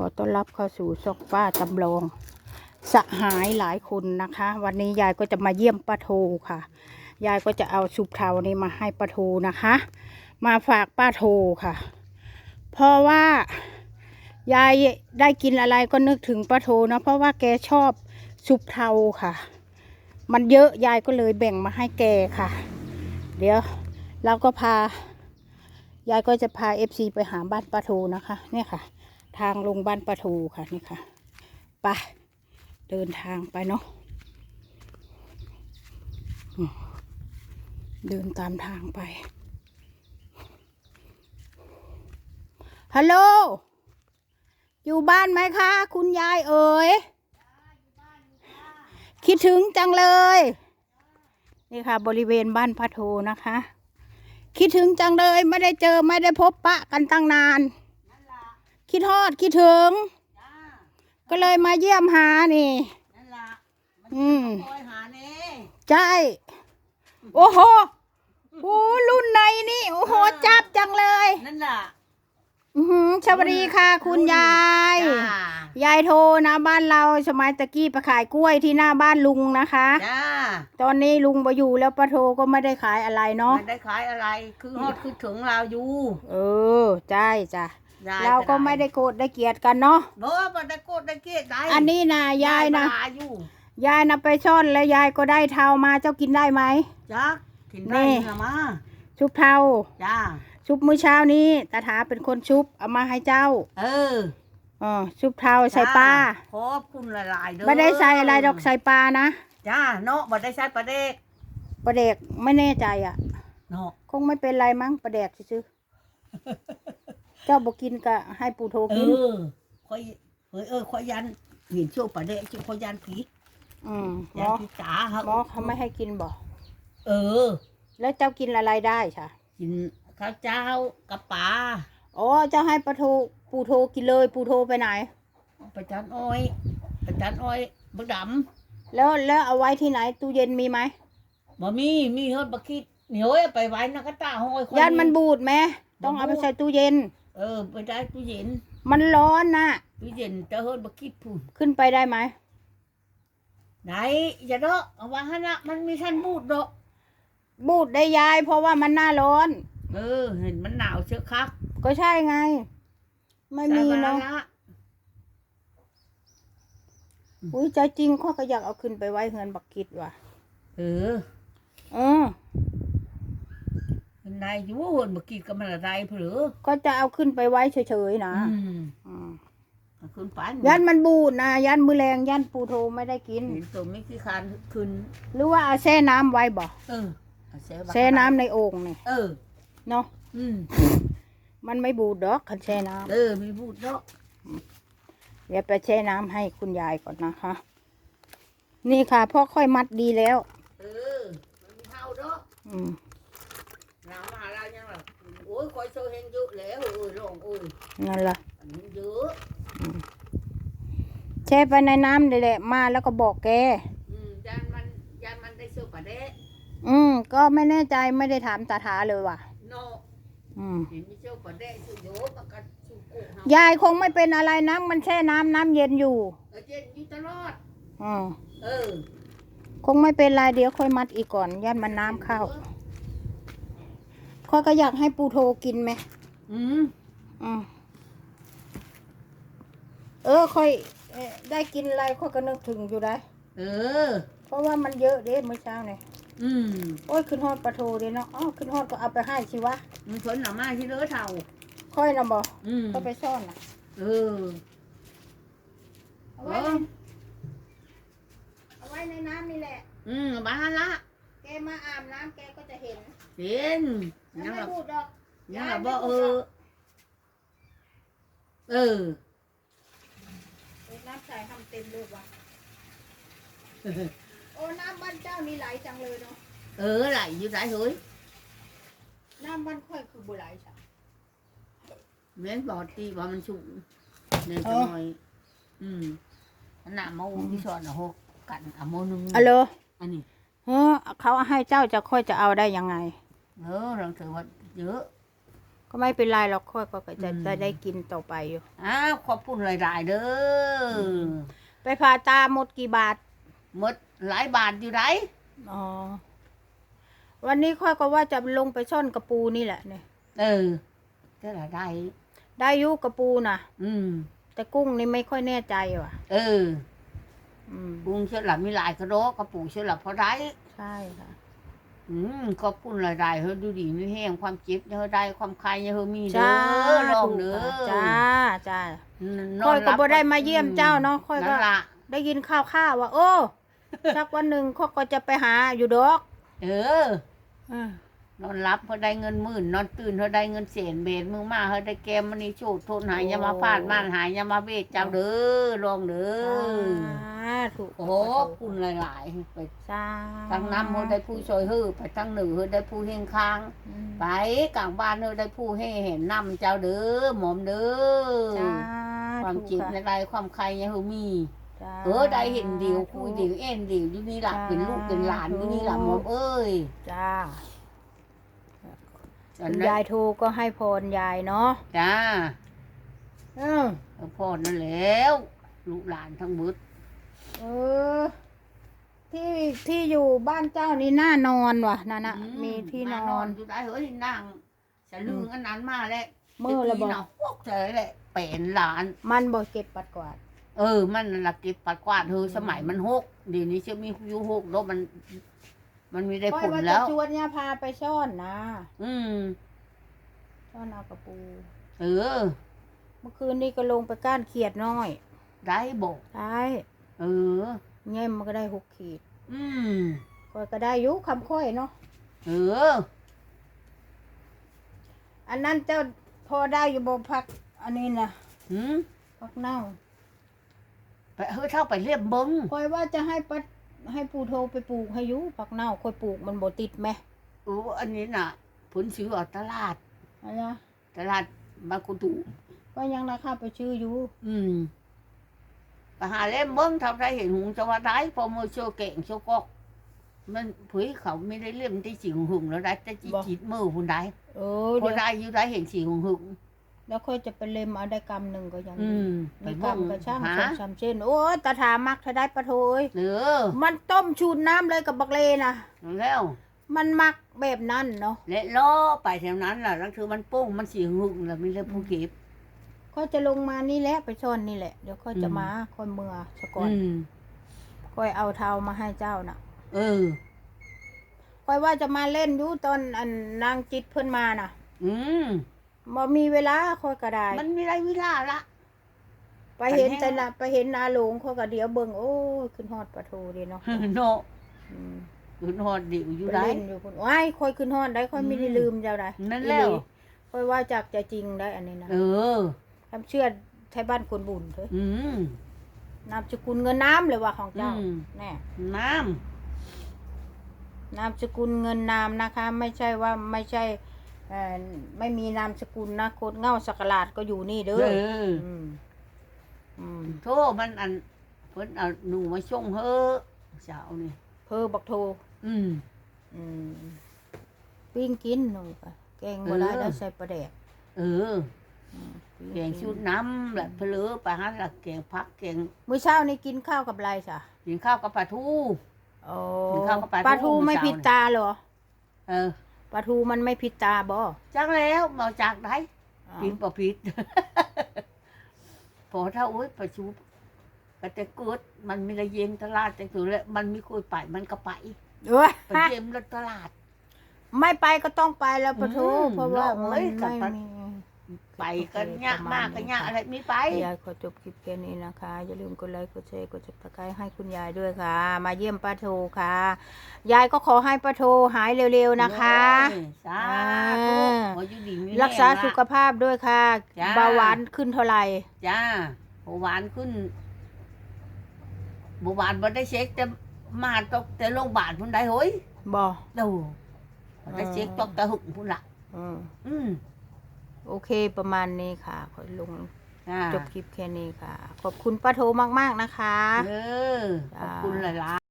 ขอต้อนรับเข้าสู่ซอกป้าจำลองสหายหลายคนนะคะ วันนี้ยายก็จะมาเยี่ยมป้าโทค่ะ ยายก็จะเอาซุปเทานี้มาให้ป้าโทนะคะ มาฝากป้าโทค่ะ เพราะว่ายายได้กินอะไรก็นึกถึงป้าโทนะเพราะว่าแกชอบซุปเทาค่ะ มันเยอะยายก็เลยแบ่งมาให้แกค่ะ เดี๋ยวเราก็พายายก็จะพาเอฟซีไปหาบ้านป้าโทนะคะ เนี่ยค่ะ ทางลงบ้านป้าโทค่ะนี่ค่ะไปเดินทางไปเนาะเดินตามทางไป ฮัลโหล อยู่บ้านไหมคะ คุณยายเอ๋ย คิดถึงจังเลย นี่ค่ะ บริเวณบ้านพระโทนะคะ คิดถึงจังเลย ไม่ได้เจอไม่ได้พบปะกันตั้งนาน คิดฮอดคิดถึง ก็เลยมาเยี่ยมหานี่นั่นล่ะมันอืมคอยหาเน่ใช่โอ้โหโอ้รุ่นไหนนี่ โอ้โหจับจังเลย นั่นล่ะอือหือสวัสดีค่ะคุณยายจ้ายายโทรนะบ้านเราสมัยตะกี้ไปขายกล้วยที่หน้าบ้านลุงนะคะจ้าตอนนี้ลุงมาอยู่แล้วป้าโทก็ไม่ได้ขายอะไรเนาะมันได้ขายอะไร คือฮอดคือถึงเราอยู่ เออ ใช่จ้ะ ยยเราก็ไม่ได้โกรธได้เกลียดกันเนาะบ่บ่ได้โกดได้เกลียดได้อันนี้นะยายนะหลอยู่ยายนะไปซ่อนแล้วยายก็ได้เทามาเจ้ากินได้ไหมจ้ากินได้นี่นี่ละมาชุบเทาจ้าชุบมื้อเช้านี้ตาถาเป็นคนชุบเอามาให้เจ้า เออเออชุบเทาใส่ปลาขอบคุณหลายๆเด้อไม่ได้ใส่อะไรดอกใส่ปลานะจ้าเนาะบ่ได้ใส่ปลาเด็กประเด็กไม่แน่ใจอะเนาะคงไม่เป็นไรมั้งประเด็กซื้อๆ เจ้าบอกกินก็ให้ปู่โทเอกิน อคอยเฮ้ยเออคอยยันเห็นช่วงปลาเด็กช่วงคอยยันผีอืมหมยันอผีจ๋าครับหมอเขาไม่ให้กินบอกเออ แล้วเจ้ากินอะไรได้ค่ะ กินข้าวเจ้ากับปลาอ๋อเจ้าให้ปลาโทปู่โทกินเลยปู่โทไปไหน ประจันอ้อยประจันอ้อยบักดแล้วแล้วเอาไว้ที่ไหนตู้เย็นมีไหมำบ่มีมีเฮ็ดบักคิดเหนียวเอาไปไว้นักตาห้อย ย่านมันบูดไหมต้องเอาไปใส่ตู้เย็น เออไปได้ตู้เย็นมันร้อนนะตู้เย็นจะเฮ็ดบักคิดพูนขึ้นไปได้ไหมได้อย่าเด้อเอาว่าหั่นน่ะมันมีท่านบูดดอกบูดได้ยาย เพราะว่ามันหน้าร้อน เออ เห็นมันหนาวเชือกคักก็ใช่ไง ไม่มีใส่เนาะบละอุ้ยใจจริงข้อก็อยากเอาขึ้นไปไว้เฮือนบักกิดว่ะ เออ เออมั นได้อยู่เฮ็ดบักคิดก็มันละได้เผลอก็จะเอาขึ้นไปไว้เฉยๆนะอืมอืมเอาขึ้นไปยันมันบูดนะยันมือแรงยันปูโทไม่ได้กิน เห็นตัวไม่ขี้คานขึ้น หรือว่าเอาแช่น้ำไว้บ่เออเอาแช่บักแช่น้ำในโอ่งนี่เออ เนาะอืมมันไม่บูดดอกคันแช่น้ำ เออมีบูดเนาะเดี๋ยวไปแช่น้ำให้คุณยายก่อนนะคะ นี่ค่ะพ่อค่อยมัดดีแล้ว เออมันมีเท่าเนาะ อืม น้ำมาแล้วยังแบบโอ้ยคอยโซเฮงเยอะแล้วโอ้ยลงโอ้ย นั่นล่ะอันนี้เยอะแช่ไปในน้ำเลยแหละ มาแล้วก็บอกแกอืมยันมันยันมันได้เสื้อปลาเดะอืม ก็ไม่แน่ใจไม่ได้ถามตาถาเลยว่ะเนาะอืมเห็นมีเสื้อปลาเดะสื้อเยอะมันก็สู้โกงเฮายายคงไม่เป็นอะไรนะมันแช่น้ำน้ำเย็นอยู่เออเจ็ดอยู่ตลอดอืมเออ คงไม่เป็นไรเดี๋ยวค่อยมัดอีกก่อนยันมันน้ำเข้าค่อยก็อยากให้ปูโทกินไหมอืมอืม เออค่อยเอ่อได้กินอะไรค่อยก็นึกถึงอยู่ได้ เออ เพราะว่ามันเยอะเด้เมื่อเช้าเนี่ยอืมโอ้ยขึ้นฮอดปลาโทเด้เนาะอ๋อขึ้นฮอดก็เอาไปให้สิวะมันผลหนามาที่เลอะเท่าค่อยนะบอกอืมก็ไปซ่อนนะเออ เอาไว้ในเอาไว้ในน้ำนี่แหละ อืมบ้านละแกมาอาบน้ำแกก็จะเห็นเห็นแล้วยังไม่แบบพูดดอกยังแบบว่าเออ เออ เออน้ำใส่ทำเต็มเลยวะโอ้น้ำบ้านเจ้านี่ไหลจังเลยเนาะ เออไหลอยู่ไหลเฮ้ยน้ำบ้านค่อยคือบุไหลจ้ะเว้นบอดตีว่ามันสูงเนี่ยจะหน่อยอืมอันน่ะมาอุ้มที่สอนอะหกกันอะโมนึงอะโลอันนี้เออเขาให้เจ้าจะค่อยจะเอาได้ยังไง เออเราถือว่าเยอะ ก็ไม่เป็นไรหรอกค่อยก็จะอืมจะได้กินต่อไปอยู่ อ้าวขอบคุณหลายๆเด้ออไปผ่าตาหมดกี่บาทหมดหลายบาทอยู่ไรอ๋อวันนี้ค่อยก็ว่าจะลงไปซ่อนกระปูนี่แหละเนี่ยเออก็ละได้ ได้อยุกระปูนะอืม แต่กุ้งนี่ไม่ค่อยแน่ใจว่ะ เออ อืมปรุงเชื่อหลับมีหลายกระโดกกระปูเชื่อหลับพอได้ใช่ค่ะ อืมขอบคุณหลายๆเฮ้ยดูดีมีแห้งความเจ็บเฮ้ยได้ความคลายเฮ้ยมีเด้จ้าอลองเด้อจ้าจ้านค่อยก็หลับ่ได้มาเยี่ยมเจ้าเนาะค่อยก็นั่นละได้ยินข่าวข่าวๆว่า โอ้สักวันหนึ่งค่อยก็จะไปหาอยู่ดอก เอออ่า นอนรับเพื่อได้เงินหมื่น นอนตื่นเพื่อได้เงินเศษเบนมึงมาเพื่อได้แกมมันนี่โชดโทนหายอยามาฟาดม่านหายอยามาเบดเจ้าเด้อลองเด้อสาธุโอ้โหคุณหลาย ๆ ไปสาทั้งน้ำเพื่อได้ผู้ช่วยเฮือไปทั้งหนึ่งเพื่อได้ผู้เฮงค้างอืมไปกลางบ้านเพื่อได้ผู้ให้เห็นน้ำเจ้าเด้อหมอมเด้อสาความธุจิตค่ะในใดความใครยังมีสาเออได้เห็นเดียวคุยเดียวเอ็นเดียวอยู่นี่หลับเป็นลูกเป็นหลานอยู่นี่หลับหมอมเอ้ยจ้า อันคุณนั้นยายทูก็ให้พรยายเนาะจ้าเออเออพ่อนั่นแล้วลูกหลานทั้งหมดเออ ที่ที่อยู่บ้านเจ้านี่น่านอนว่ะนั่นนะอืมีที่นอน อยู่ได้เฮ้ยนั่งสะลึงอันนั้นมาแล้วมือละบอกเนาะพวกเธอแหละเป็นหลาน มันบ่เก็บปัดกวาด เออ มันนั่นละเก็บปัดกวาดเธอสมัยมันหกเดี๋ยวนี้จะมีอยู่หกแล้วมัน มันมีได้ค่อผยลว่าแล้จะวชวนยาพาไปซ่อนนะ อืมซ่อนเอากระปู เออ เมื่อคืนนี้ก็ลงไปก้านเขียดน้อยได้บอกได้เออ เงี้ยมันก็ได้หกขีดอืม ค่อยก็ได้อยุคำค่อยเนาะ เออ อันนั้นเจ้าพอได้อยู่บ่พัก อันนี้นะหืมพักเน่าไปเฮ้ยเท่าไปเรียบเบิ้งค่อยว่าจะให้ปัด ให้ปูโทรไปปลูกให้อยุพักเน่าค่อยปลูกมันบ่ติดไหมโอ้อันนี้น่ะผลซื้อออกตลาดอันนะตลาดบางกุตุก็ยังราคาไปชื่ออยู่อืมไปหาเล่มเบิ้งเท่าไรเห็นหุงจะว่าได้พอมือโชว์เก่งโชว์กอก มันผุยเขาไม่ได้เล่มได้สีหงหุงแล้วได้แต่จีจีดมือคุณได้เออพอเดี๋ยวได้อยู่ได้เห็นสีหงหุง แล้วค่อยจะไปเล็มเอาได้กำหนึ่งก็ยังอืดีมไปมีเบิ้งกำกระช่างหาสองสามเส้นโอ้ยตาถามักถ้าได้ปลาโถยเออมันต้มชูน้ำเลยกับบักเลนะแล้วมันมักแบบนั้นเนาะและล้อไปแถวนั้นล่ะแล้วคือมันโป้งมันสีหงหุงแล้วไม่ได้ผู้เก็บ ค่อยจะลงมานี่แหละไปซ่อนนี่แหละเดี๋ยวค่อยจะอืม มาค่อยเมื่อสะก่อนอืมค่อยเอาเทามาให้เจ้าน่ะเออ ค่อยว่าจะมาเล่นอยู่ตอนอันนางจิตเพิ่นมาน่ะ อืม บ่มีเวลาค่อยก็ได้ มันมีไรเวลาละ ไปเห็นไปแน่แต่ละไปเห็นนาหลงเขาก็เดี๋ยวเบิ่งโอ้ยขึ้นฮอดปลาโถดีเนาะโนอืมอยู่นอนดิวอยู่ไปได้ เล่นอยู่พุ่นว้ายค่อยขึ้นฮอดได้ค่อยไม่ได้อืม ลืมเจ้าได้นั่นแล้วอีหค่อยว่าจากจะจริงได้อันนี้นะเออ คำเชื่อไทยบ้านคนบุญเถอะอืม นามสกุลเงินน้ำเลยว่าของเจ้าอืม แน่ น้นามสกุลเงินนามนะคะ ไม่ใช่ว่าไม่ใช่ เอ่อไม่มีนามสกุลนะโคดเง่าสักหลาดก็อยู่นี่ำเด้เออออืมอืมโทษมันอันเพิ่นเอาหนูมาช่งเฮ้อเช้านี่เพอบักโทอืม อืมปิ้งกินหนูก็แกงบ่ได้เออ แล้วใส่ปลาแดกเอออืมปิ้แกงชุดน้ำแบบเพลือปลาหันละแกงพักแกงมื้อเช้านี้กินข้าวกับอะไรจ้ะกินข้าวกับปลาทู โอ้กินข้าวกับปลาทูปลาทูมื้อไม่เช้า ผิดตาเหรอ เออ ปลาทูมันไม่ผิดตาบ่จักแล้วมาจากไหนอ้าวกินปลาพิษพอถ้าโอ้ยประชุมก็จะเกิดมันมีระเยมตลาดแต่ถือแล้วมันมีคุยไปมันก็ไปเอ้ยไปเยี่ยมรถตลาด ไม่ไปก็ต้องไปแล้วปะทูอืมเพราะว่าเรามัเอ้นยกับไม่ปะมี ไปกันยากมากกันยากอะไรไม่ไปยายขอจบคลิปแค่นี้นะคะ อย่าลืมกดไลค์กดแชร์กดติดตามให้คุณยายด้วยค่ะ มาเยี่ยมป้าโทค่ะ ยายก็ขอให้ป้าโทหายเร็วๆนะคะเอ้ยสาธุอ่าขออยู่ดีมีรักษาแงสุขภาพด้วยค่ะจ้าเบาหวานขึ้นเท่าไหร่จ้าเบาหวานขึ้นเบาหวานบ่ได้เช็คแต่มาตกแต่โรงพยาบาลพุ่นได้เฮ้ยบอดูบ่ได้เช็คตกแต่หึงพุ่นละอืมอืม โอเคประมาณนี้ค่ะขอลงจ้าจบคลิปแค่นี้ค่ะ ขอบคุณป้าโทมากๆนะคะ เออขอบคุณหลายๆ